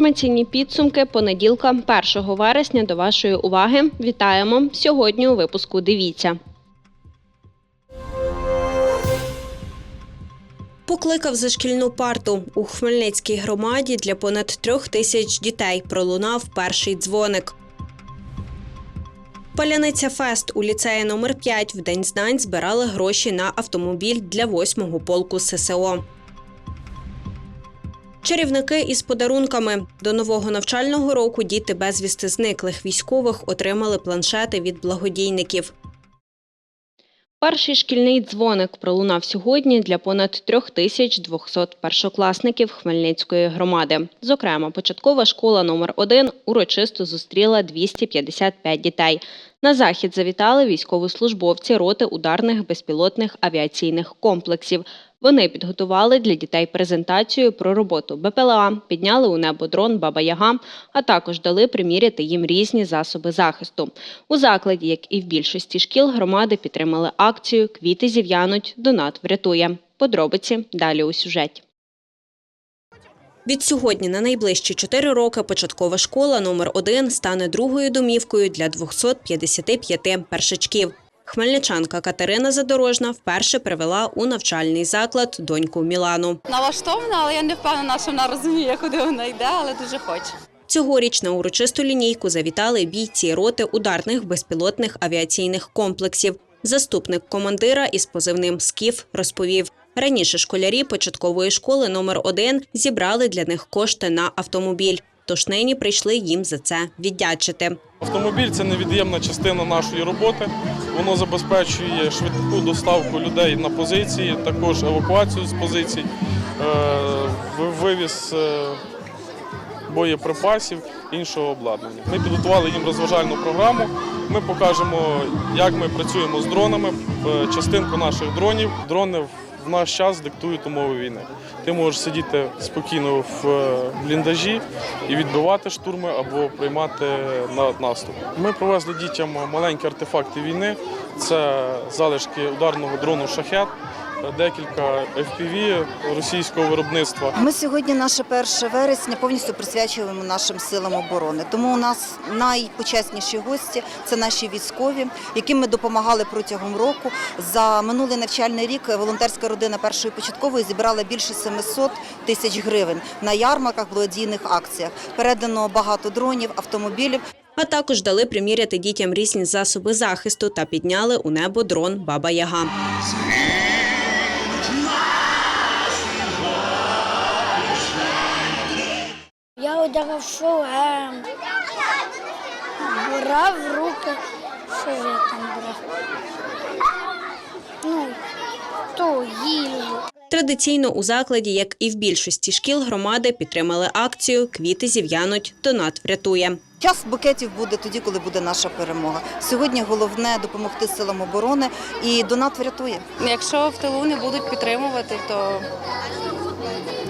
Інформаційні підсумки понеділка 1 вересня до вашої уваги. Вітаємо сьогодні. У випуску дивіться. Покликав за шкільну парту у Хмельницькій громаді для понад трьох тисяч дітей. Пролунав перший дзвоник. Паляниця Фест у ліцеї номер 5 в День знань збирали гроші на автомобіль для 8-го полку ССО. Чарівники із подарунками до нового навчального року діти безвісти зниклих військових отримали планшети від благодійників. Перший шкільний дзвоник пролунав сьогодні для понад 3200 першокласників Хмельницької громади. Зокрема, початкова школа номер 1 урочисто зустріла 255 дітей. На захід завітали військовослужбовці роти ударних безпілотних авіаційних комплексів. Вони підготували для дітей презентацію про роботу БПЛА, підняли у небо дрон Баба Яга, а також дали приміряти їм різні засоби захисту. У закладі, як і в більшості шкіл, громади підтримали акцію Квіти зів'януть, донат врятує. Подробиці далі у сюжеті. Від сьогодні на найближчі 4 роки початкова школа номер 1 стане другою домівкою для 255 першачків. Хмельничанка Катерина Задорожна вперше привела у навчальний заклад доньку Мілану. налаштована, але я не впевнена, що вона розуміє, куди вона йде, але дуже хоче. Цьогоріч на урочисту лінійку завітали бійці роти ударних безпілотних авіаційних комплексів. Заступник командира із позивним «Скіф» розповів. Раніше школярі початкової школи номер 1 зібрали для них кошти на автомобіль. Тож нині прийшли їм за це віддячити. Автомобіль це невід'ємна частина нашої роботи. Воно забезпечує швидку доставку людей на позиції, також евакуацію з позицій, е, вивіз е, боєприпасів, іншого обладнання. Ми підготували їм розважальну програму. Ми покажемо, як ми працюємо з дронами, е, частинку наших дронів. Дрони в наш час диктують умови війни. Ти можеш сидіти спокійно в е, бліндажі і відбивати штурми або приймати на наступ. Ми привезли дітям маленькі артефакти війни. Це залишки ударного дрону шахет, декілька FPV російського виробництва. Ми сьогодні, наше 1 вересня, повністю присвячуємо нашим силам оборони. Тому у нас найпочесніші гості це наші військові, яким ми допомагали протягом року. За минулий навчальний рік волонтерська родина першої початкової зібрала більше 700 тисяч гривень на ярмарках, благодійних акціях. Передано багато дронів, автомобілів. А також дали приміряти дітям різні засоби захисту та підняли у небо дрон Баба Яга. Одягав шолем, брав в руки, що я там брав. Ну, ту їжу. Традиційно у закладі, як і в більшості шкіл громади, підтримали акцію Квіти зів'януть, донат врятує. Час букетів буде тоді, коли буде наша перемога. Сьогодні головне допомогти силам оборони і донат врятує. Якщо в тилу не будуть підтримувати, то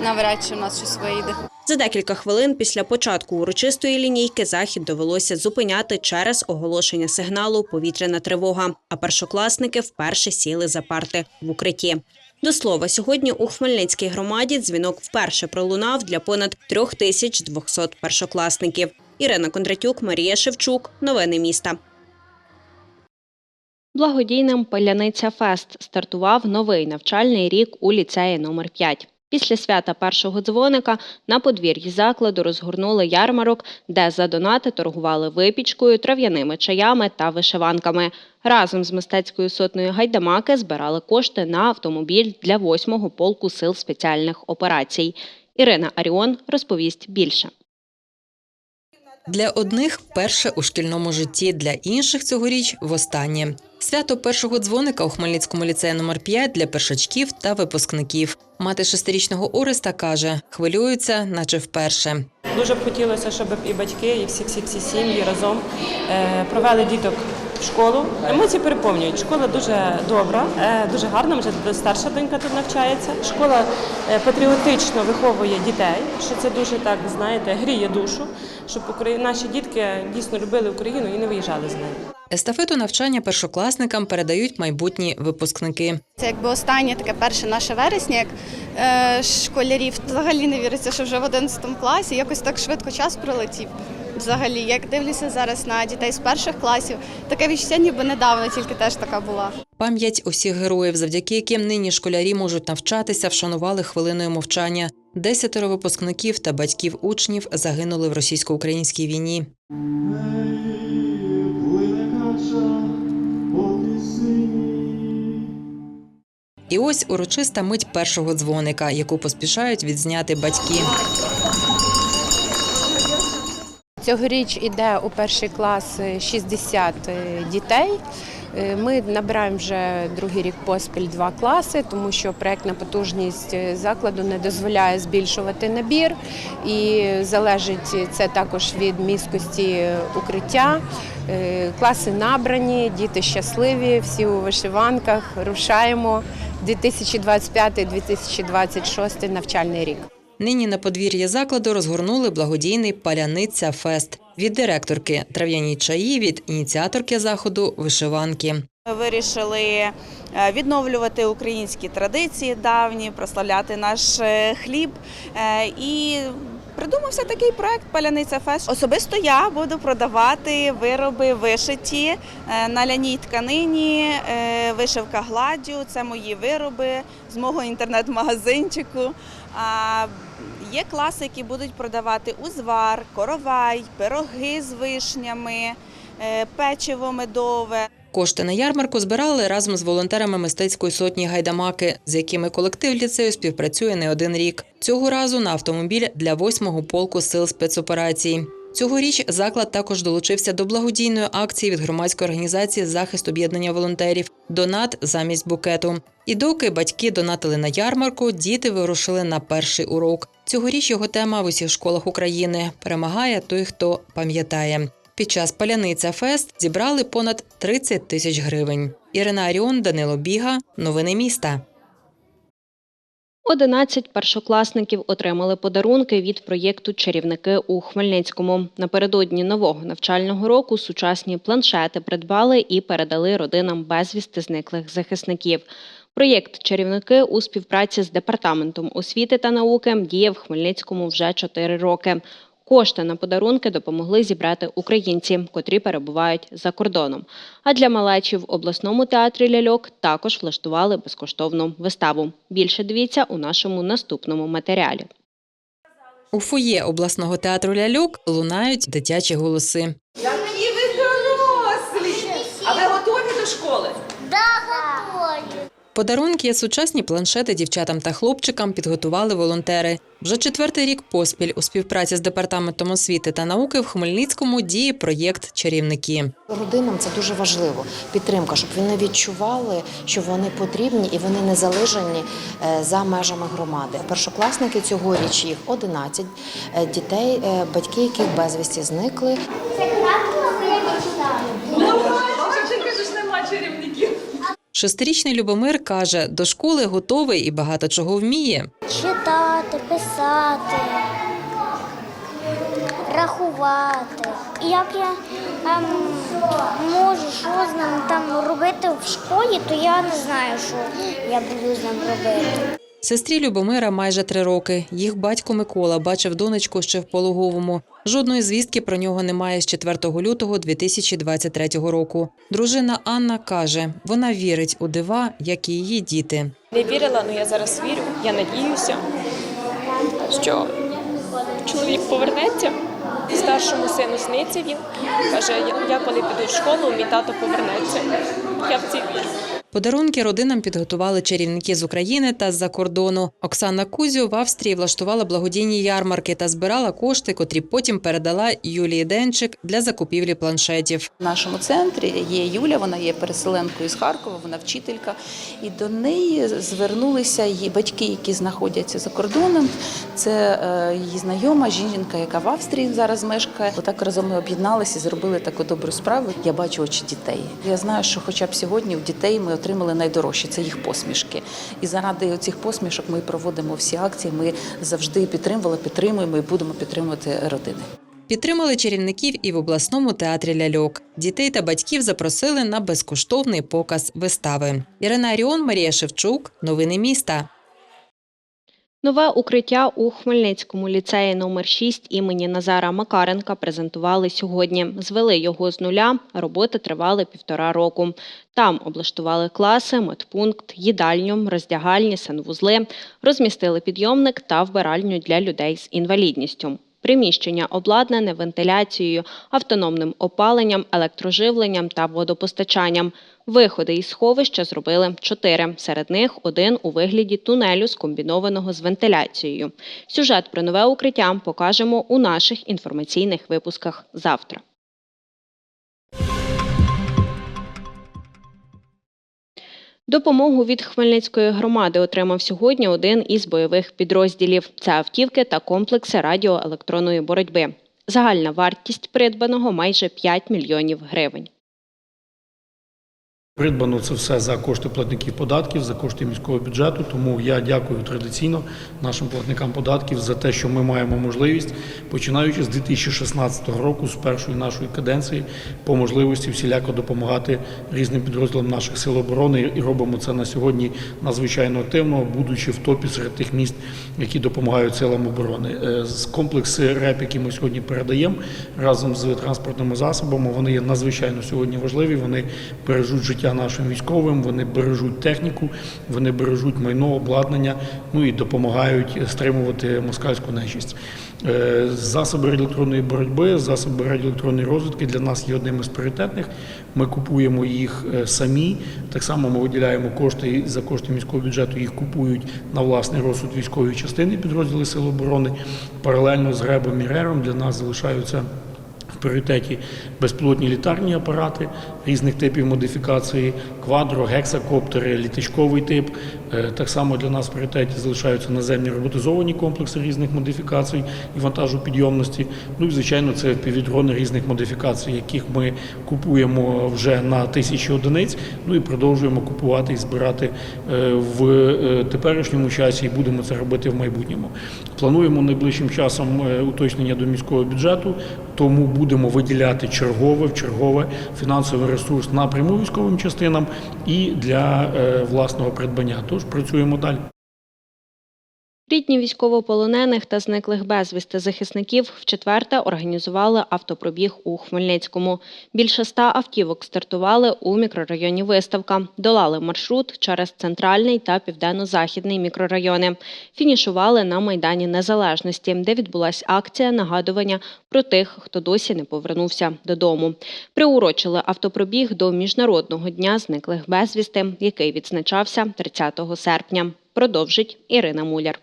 навряд чи в нас щось вийде. За декілька хвилин після початку урочистої лінійки захід довелося зупиняти через оголошення сигналу повітряна тривога. А першокласники вперше сіли за парти в укритті. До слова, сьогодні у Хмельницькій громаді дзвінок вперше пролунав для понад 3200 першокласників. Ірина Кондратюк, Марія Шевчук. Новини міста. Благодійним Паляниця Фест стартував новий навчальний рік у ліцеї номер 5 Після свята першого дзвоника на подвір'ї закладу розгорнули ярмарок, де за донати торгували випічкою, трав'яними чаями та вишиванками. Разом з мистецькою сотнею гайдамаки збирали кошти на автомобіль для 8-го полку сил спеціальних операцій. Ірина Аріон розповість більше. Для одних перше у шкільному житті, для інших цьогоріч востаннє. Свято першого дзвоника у Хмельницькому ліцеї номер 5 для першачків та випускників. Мати шестирічного Ореста каже, хвилюються, наче вперше. Дуже б хотілося, щоб і батьки, і всі всі сім'ї разом е, провели діток в школу. Емоції переповнюють. Школа дуже добра, е, дуже гарна. Вже старша донька тут навчається. Школа е, патріотично виховує дітей, що це дуже так знаєте, гріє душу, щоб наші дітки дійсно любили Україну і не виїжджали з нею. Естафету навчання першокласникам передають майбутні випускники. Це якби останнє таке перше наше вересня, як е, школярів. Взагалі не віриться, що вже в 11 класі якось так швидко час пролетів. Взагалі, як дивлюся зараз на дітей з перших класів, таке відчуття ніби недавно, тільки теж така була. Пам'ять усіх героїв, завдяки яким нині школярі можуть навчатися, вшанували хвилиною мовчання. Десятеро випускників та батьків учнів загинули в російсько-українській війні. І ось урочиста мить першого дзвоника, яку поспішають відзняти батьки. Цьогоріч іде у перший клас 60 дітей. Е, Ми набираємо вже другий рік поспіль два класи, тому що проектна потужність е, закладу не дозволяє збільшувати набір, і залежить це також від міськості укриття. Е, Класи набрані, діти щасливі, всі у вишиванках. Рушаємо 2025-2026 навчальний рік. Нині на подвір'ї закладу розгорнули благодійний паляниця фест від директорки трав'яні чаї, від ініціаторки заходу вишиванки. Вирішили е, відновлювати українські традиції давні, прославляти наш е, хліб. Е, І придумався такий проект Паляниця Фест. Особисто я буду продавати вироби вишиті на ляній тканині, вишивка гладдю. Це мої вироби з мого інтернет-магазинчику. Є класи, які будуть продавати узвар, коровай, пироги з вишнями, е, печиво медове. Кошти на ярмарку збирали разом з волонтерами мистецької сотні гайдамаки, з якими колектив ліцею співпрацює не один рік. Цього разу на автомобіль для 8-го полку сил спецоперацій. Цьогоріч заклад також долучився до благодійної акції від громадської організації Захист об'єднання волонтерів Донат замість букету. І доки батьки донатили на ярмарку, діти вирушили на перший урок. Цьогоріч його тема в усіх школах України перемагає той, хто пам'ятає. Під час паляниця фест зібрали понад 30 тисяч гривень. Ірина Аріон, Данило Біга. Новини міста. 11 першокласників отримали подарунки від проєкту Чарівники у Хмельницькому. Напередодні нового навчального року сучасні планшети придбали і передали родинам безвісти зниклих захисників. Проєкт Чарівники у співпраці з департаментом освіти та науки діє в Хмельницькому вже 4 роки. Кошти на подарунки допомогли зібрати українці, котрі перебувають за кордоном. А для малечі в обласному театрі ляльок також влаштували безкоштовну виставу. Більше дивіться у нашому наступному матеріалі. У фоє обласного театру ляльок лунають дитячі голоси. Які ви дорослі! А ви готові до школи? Подарунки, сучасні планшети дівчатам та хлопчикам підготували волонтери. Вже четвертий рік поспіль у співпраці з департаментом освіти та науки в Хмельницькому діє проєкт Чарівники. Родинам це дуже важливо. Підтримка, щоб вони відчували, що вони потрібні і вони не залежані е, за межами громади. Першокласники цьогоріч їх 11 е, дітей, е, батьки яких безвісті зникли. Шестирічний Любомир каже, до школи готовий і багато чого вміє. Читати, писати, рахувати. І як я ем, можу що з ним там робити в школі, то я не знаю, що я буду з ним робити. Сестрі Любомира майже три роки. Їх батько Микола бачив донечку ще в пологовому. Жодної звістки про нього немає з 4 лютого 2023 року. Дружина Анна каже, вона вірить у дива, як і її діти. Не вірила, але я зараз вірю. Я надіюся, що чоловік повернеться. Старшому сину сниться він. Каже, «Я- коли піду в школу, мій тато повернеться. Я в це вірю. Подарунки родинам підготували чарівники з України та з-за кордону. Оксана Кузю в Австрії влаштувала благодійні ярмарки та збирала кошти, котрі потім передала Юлії Денчик для закупівлі планшетів. В нашому центрі є Юля, вона є переселенкою з Харкова, вона вчителька. І до неї звернулися її батьки, які знаходяться за кордоном. Це е, її знайома жінка, яка в Австрії зараз мешкає. Отак разом ми об'єдналися зробили таку добру справу. Я бачу очі дітей. Я знаю, що хоча б сьогодні у дітей ми отримали найдорожче це їх посмішки. І заради цих посмішок ми проводимо всі акції. Ми завжди підтримували, підтримуємо і будемо підтримувати родини. Підтримали чарівників і в обласному театрі ляльок. Дітей та батьків запросили на безкоштовний показ вистави. Ірина Аріон, Марія Шевчук. Новини міста. Нове укриття у Хмельницькому ліцеї номер 6 імені Назара Макаренка презентували сьогодні. Звели його з нуля. Роботи тривали півтора року. Там облаштували класи, медпункт, їдальню, роздягальні, санвузли, розмістили підйомник та вбиральню для людей з інвалідністю. Приміщення обладнане вентиляцією, автономним опаленням, електроживленням та водопостачанням. Виходи із сховища зробили чотири. Серед них один у вигляді тунелю, скомбінованого з вентиляцією. Сюжет про нове укриття покажемо у наших інформаційних випусках завтра. Допомогу від Хмельницької громади отримав сьогодні один із бойових підрозділів. Це автівки та комплекси радіоелектронної боротьби. Загальна вартість придбаного майже 5 мільйонів гривень. Придбано це все за кошти платників податків, за кошти міського бюджету. Тому я дякую традиційно нашим платникам податків за те, що ми маємо можливість, починаючи з 2016 року, з першої нашої каденції, по можливості всіляко допомагати різним підрозділам наших сил оборони. І робимо це на сьогодні надзвичайно активно, будучи в топі серед тих міст, які допомагають силам оборони. Е, З комплекси РЕП, які ми сьогодні передаємо разом з транспортними засобами, вони є надзвичайно сьогодні важливі. Вони бережуть життя нашим військовим, вони бережуть техніку, вони бережуть майно, обладнання, ну і допомагають стримувати москальську нечисть. Е, Засоби електронної боротьби, засоби радіоелектронної розвідки для нас є одним із пріоритетних. Ми купуємо їх е, самі. Так само ми виділяємо кошти за кошти міського бюджету. Їх купують на власний розсуд військової частини підрозділи Сил оборони. Паралельно з РЕБом і РЕРом для нас залишаються в пріоритеті безпілотні літарні апарати різних типів модифікації, квадро, гексакоптери, літачковий тип. Е, Так само для нас в пріоритеті залишаються наземні роботизовані комплекси різних модифікацій і вантажу підйомності. Ну і звичайно, це півдрони різних модифікацій, яких ми купуємо вже на тисячі одиниць. Ну і продовжуємо купувати і збирати е, в е, теперішньому часі, і будемо це робити в майбутньому. Плануємо найближчим часом уточнення до міського бюджету, тому будемо виділяти чергове в чергове фінансовий ресурс напряму військовим частинам і для е, власного придбання. Тож працюємо далі. Рідні військовополонених та зниклих безвісти захисників вчетверте організували автопробіг у Хмельницькому. Більше ста автівок стартували у мікрорайоні Виставка, долали маршрут через центральний та південно-західний мікрорайони. Фінішували на Майдані Незалежності, де відбулася акція нагадування про тих, хто досі не повернувся додому. Приурочили автопробіг до Міжнародного дня зниклих безвісти, який відзначався 30 серпня. Продовжить Ірина Муляр.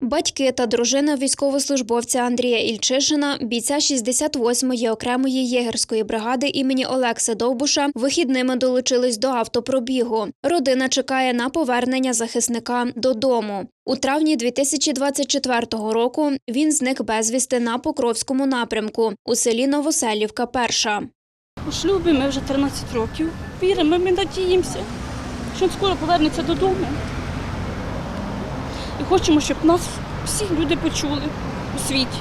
Батьки та дружина військовослужбовця Андрія Ільчишина, бійця 68-ї окремої єгерської бригади імені Олекси Довбуша, вихідними долучились до автопробігу. Родина чекає на повернення захисника додому. У травні 2024 року він зник безвісти на Покровському напрямку у селі Новоселівка. Перша. У шлюбі ми вже 13 років. Віримо, ми надіємося, що він скоро повернеться додому. Хочемо, щоб нас всі люди почули у світі.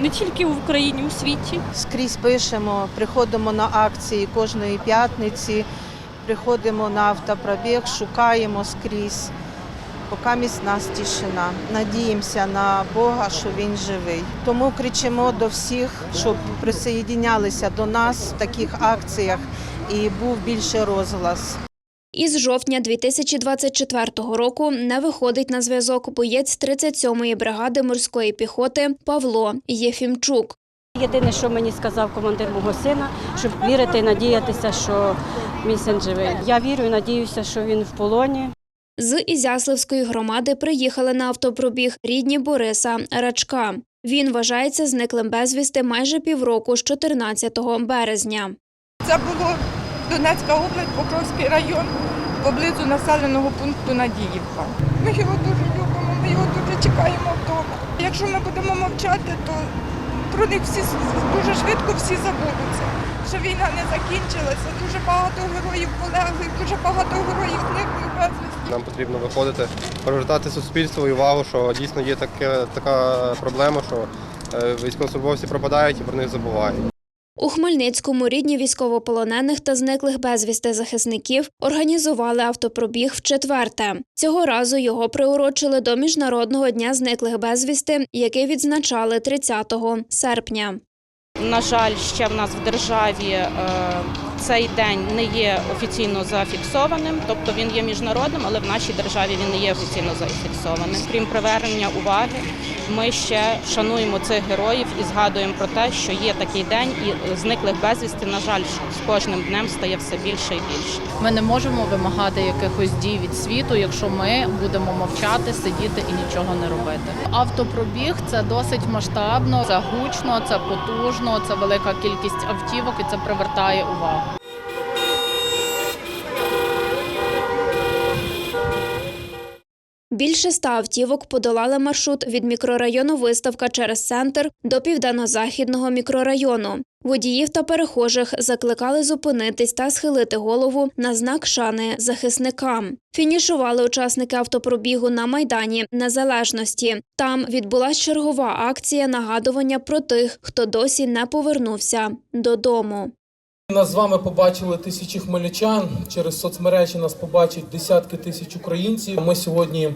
Не тільки в Україні, у світі. Скрізь пишемо, приходимо на акції кожної п'ятниці, приходимо на автопробіг, шукаємо скрізь. Поки місь нас тишина. Надіємося на Бога, що він живий. Тому кричимо до всіх, щоб присоєднялися до нас в таких акціях і був більше розглас. Із жовтня 2024 року не виходить на зв'язок боєць 37-ї бригади морської піхоти Павло Єфімчук. Єдине, що мені сказав командир мого сина, щоб вірити і надіятися, що мій син живий. Я вірю і надіюся, що він в полоні. З Ізяславської громади приїхали на автопробіг рідні Бориса Рачка. Він вважається зниклим безвісти майже півроку з 14 березня. Це було Донецька область, Покровський район, поблизу населеного пункту Надіївка. Ми його дуже любимо, ми його дуже чекаємо вдома. Якщо ми будемо мовчати, то про них всі дуже швидко всі забудуться. Що війна не закінчилася, дуже багато героїв полегли, дуже багато героїв зникли безвісти. Нам потрібно виходити, привертати суспільство і увагу, що дійсно є таке, така проблема, що е, військовослужбовці пропадають і про них забувають. У Хмельницькому рідні військовополонених та зниклих безвісти захисників організували автопробіг в четверте. Цього разу його приурочили до Міжнародного дня зниклих безвісти, який відзначали 30 серпня. На жаль, ще в нас в державі е, цей день не є офіційно зафіксованим, тобто він є міжнародним, але в нашій державі він не є офіційно зафіксованим. Крім привернення уваги, ми ще шануємо цих героїв і згадуємо про те, що є такий день, і зниклих безвісти, на жаль, з кожним днем стає все більше і більше. Ми не можемо вимагати якихось дій від світу, якщо ми будемо мовчати, сидіти і нічого не робити. Автопробіг це досить масштабно, це гучно, це потужно, це велика кількість автівок і це привертає увагу. Більше ста автівок подолали маршрут від мікрорайону Виставка через центр до південно-західного мікрорайону. Водіїв та перехожих закликали зупинитись та схилити голову на знак шани захисникам. Фінішували учасники автопробігу на майдані Незалежності. Там відбулась чергова акція нагадування про тих, хто досі не повернувся додому. Нас з вами побачили тисячі хмельничан. Через соцмережі нас побачать десятки тисяч українців. Ми сьогодні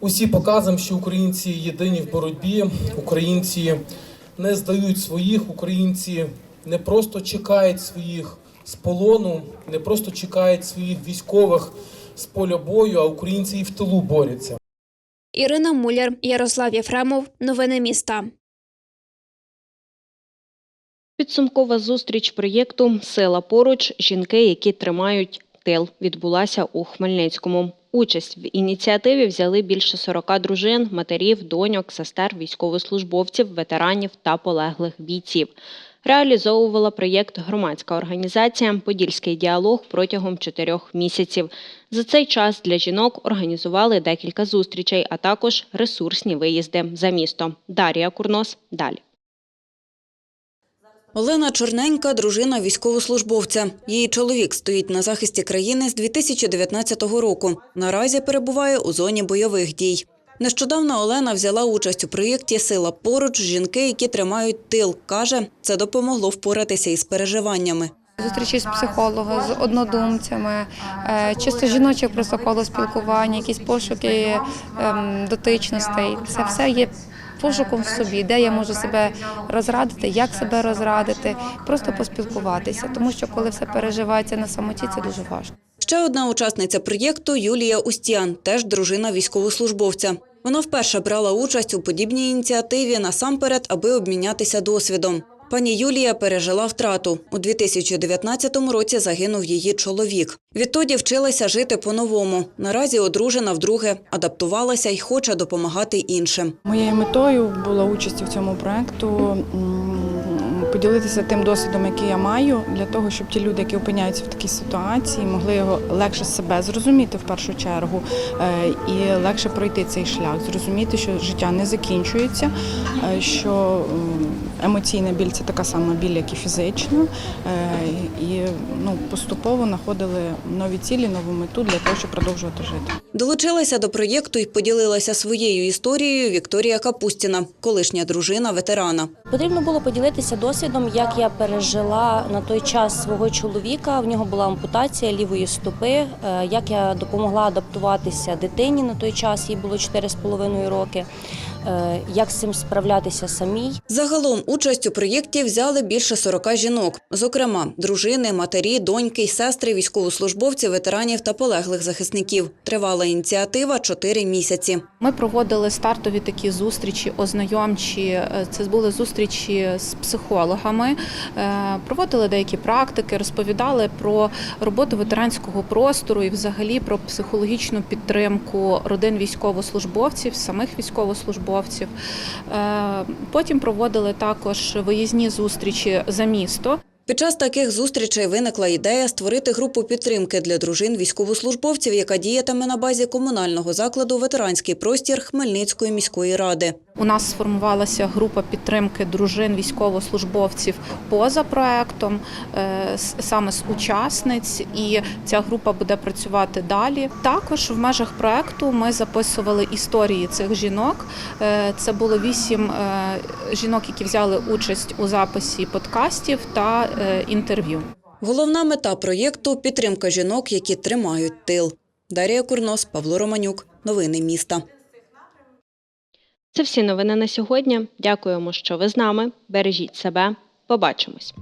усі показуємо, що українці єдині в боротьбі. Українці не здають своїх, українці не просто чекають своїх з полону, не просто чекають своїх військових з поля бою, а українці і в тилу борються. Ірина Муляр, Ярослав Єфремов. Новини міста. Підсумкова зустріч проєкту Сила поруч. Жінки, які тримають тил, відбулася у Хмельницькому. Участь в ініціативі взяли більше 40 дружин, матерів, доньок, сестер, військовослужбовців, ветеранів та полеглих бійців. Реалізовувала проєкт громадська організація Подільський діалог протягом чотирьох місяців. За цей час для жінок організували декілька зустрічей, а також ресурсні виїзди за місто. Дар'я Курнос далі. Олена Чорненька – дружина військовослужбовця. Її чоловік стоїть на захисті країни з 2019 року. Наразі перебуває у зоні бойових дій. Нещодавно Олена взяла участь у проєкті Сила поруч жінки, які тримають тил. Каже, це допомогло впоратися із переживаннями. Зустрічі з психологом, з однодумцями, е, чисто жіноче просто коло спілкування, якісь пошуки ем, дотичностей. Це все є пошуком в собі, де я можу себе розрадити, як себе розрадити, просто поспілкуватися. Тому що коли все переживається на самоті, це дуже важко. Ще одна учасниця проєкту Юлія Устян, теж дружина військовослужбовця. Вона вперше брала участь у подібній ініціативі насамперед, аби обмінятися досвідом. Пані Юлія пережила втрату. У 2019 році загинув її чоловік. Відтоді вчилася жити по-новому. Наразі одружена вдруге, адаптувалася і хоче допомагати іншим. Моєю метою була участь в цьому проекту поділитися тим досвідом, який я маю, для того, щоб ті люди, які опиняються в такій ситуації, могли його легше себе зрозуміти в першу чергу е, і легше пройти цей шлях, зрозуміти, що життя не закінчується, е, що емоційна біль це така сама біль, як і фізична, е, і ну поступово знаходили нові цілі, нову мету для того, щоб продовжувати жити. Долучилася до проєкту і поділилася своєю історією Вікторія Капустіна, колишня дружина ветерана. Потрібно було поділитися досвідом, як я пережила на той час свого чоловіка. В нього була ампутація лівої стопи. е, Як я допомогла адаптуватися дитині на той час, їй було 4,5 роки. Е, Як з цим справлятися самій? Загалом участь у проєкті взяли більше 40 жінок, зокрема дружини, матері, доньки й сестри військовослужбовців, ветеранів та полеглих захисників. Тривала ініціатива 4 місяці. Ми проводили стартові такі зустрічі, ознайомчі. Е, Це були зустрічі з психологами, Е, проводили деякі практики, розповідали про роботу ветеранського простору і взагалі про психологічну підтримку родин військовослужбовців, самих військовослужбовців. Е, Потім проводили також виїзні зустрічі за місто. Під час таких зустрічей виникла ідея створити групу підтримки для дружин військовослужбовців, яка діятиме на базі комунального закладу Ветеранський простір Хмельницької міської ради. У нас сформувалася група підтримки дружин військовослужбовців поза проектом, е, саме з учасниць, і ця група буде працювати далі. Також в межах проекту ми записували історії цих жінок. Е, Це було вісім е, жінок, які взяли участь у записі подкастів та Е, інтерв'ю. Головна мета проєкту підтримка жінок, які тримають тил. Дарія Курнос, Павло Романюк, новини міста. Це всі новини на сьогодні. Дякуємо, що ви з нами. Бережіть себе. Побачимось.